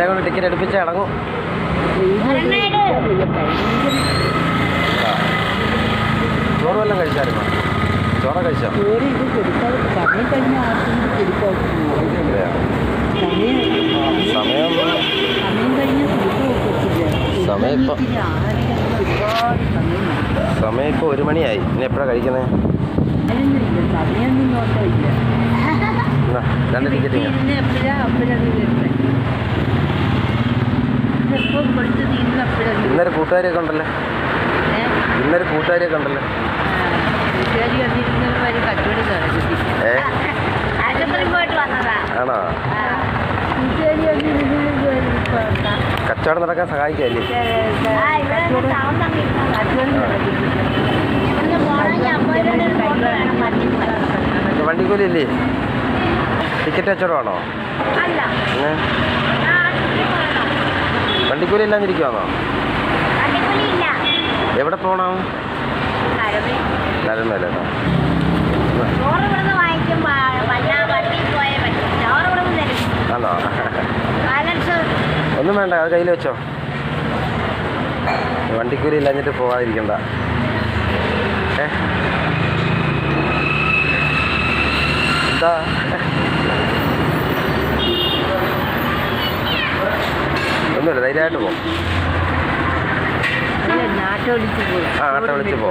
നമ്മൾ ടിക്കറ്റ് എടുപ്പിച്ച് ഇറങ്ങും. ചോറ് വല്ലതും കഴിച്ചായിരുന്നു? ചോറ കഴിച്ചോ? സമയം. സമയം ഇപ്പൊ- സമയം ഇപ്പോൾ ഒരു മണിയായി. ഇനി എപ്പോഴാണ് കഴിക്കുന്നത് എന്നാ രണ്ട് ടിക്കറ്റ് ഇന്നൊരു കൂട്ടുകാരിയൊക്കെ കണ്ടല്ലേ ഇന്നൊരു കൂട്ടുകാരിയൊക്കെ ഉണ്ടല്ലോ. വന്നതാ. ആണോ? കച്ചവടം നടക്കാൻ സഹായിക്കല്ലേ? വണ്ടിക്കൂലില്ലേ ടിക്കറ്റ് കച്ചവടമാണോ? അല്ല. പോയേ ഇല്ലാതിരിക്കുവാണോ എവിടെ ഇവിടുന്ന് തരും. ആണോ? ഒന്നും വേണ്ട അത് കയ്യിൽ വെച്ചോ. വണ്ടിക്കൂലി ഇല്ലാഞ്ഞിട്ട് പോകാതിരിക്കണ്ട ഏ? എന്താ? ഒന്നുമില്ല ധൈര്യമായിട്ട് പോകും ആ, ആട്ട വിളിച്ച് പോ.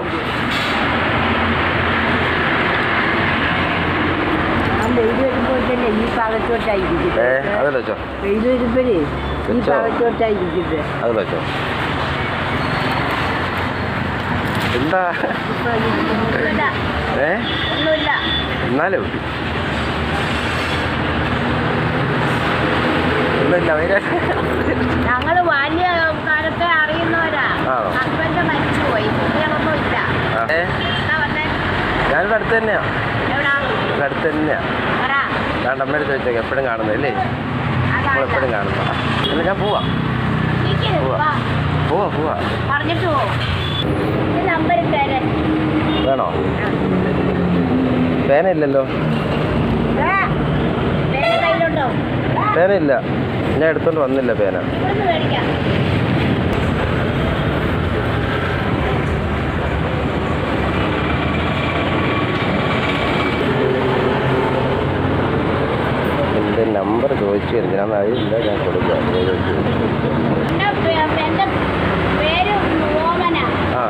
ആ വെയിൽ വരുമ്പോൾ തന്നെ ഈ ഭാഗത്തോട്ടായിരിക്കും ഏ വെച്ചോ. വെച്ചോ. വെച്ചോ. എന്താ? ഏ? എന്നാലും ഒന്നുമില്ല. ഞങ്ങൾ വലിയ കാലത്തെ അറിയുന്നവരാ? ഹസ്ബൻഡ് മരിച്ചുപോയി കുട്ടികളൊന്നും ഇല്ല. ഞാനിവിടെ അടുത്ത് തന്നെയാ. ഇവിടെ അടുത്ത് തന്നെയാ. അമ്മയുടെ ചോദിച്ചേക്കാം എപ്പോഴും കാണുന്നല്ലേ നമ്മളെപ്പോഴും കാണുന്ന അല്ല ഞാൻ പോവാ. പോവാ. പോവാ പോവാ. പറഞ്ഞിട്ട് വേണോ? പേന ഇല്ലല്ലോ. ഞാൻ എടുത്തോണ്ട് വന്നില്ല പേന. എന്റെ നമ്പർ ചോദിച്ചു ഞാൻ അറിയില്ല ഞാൻ കൊടുക്കാം. ആ.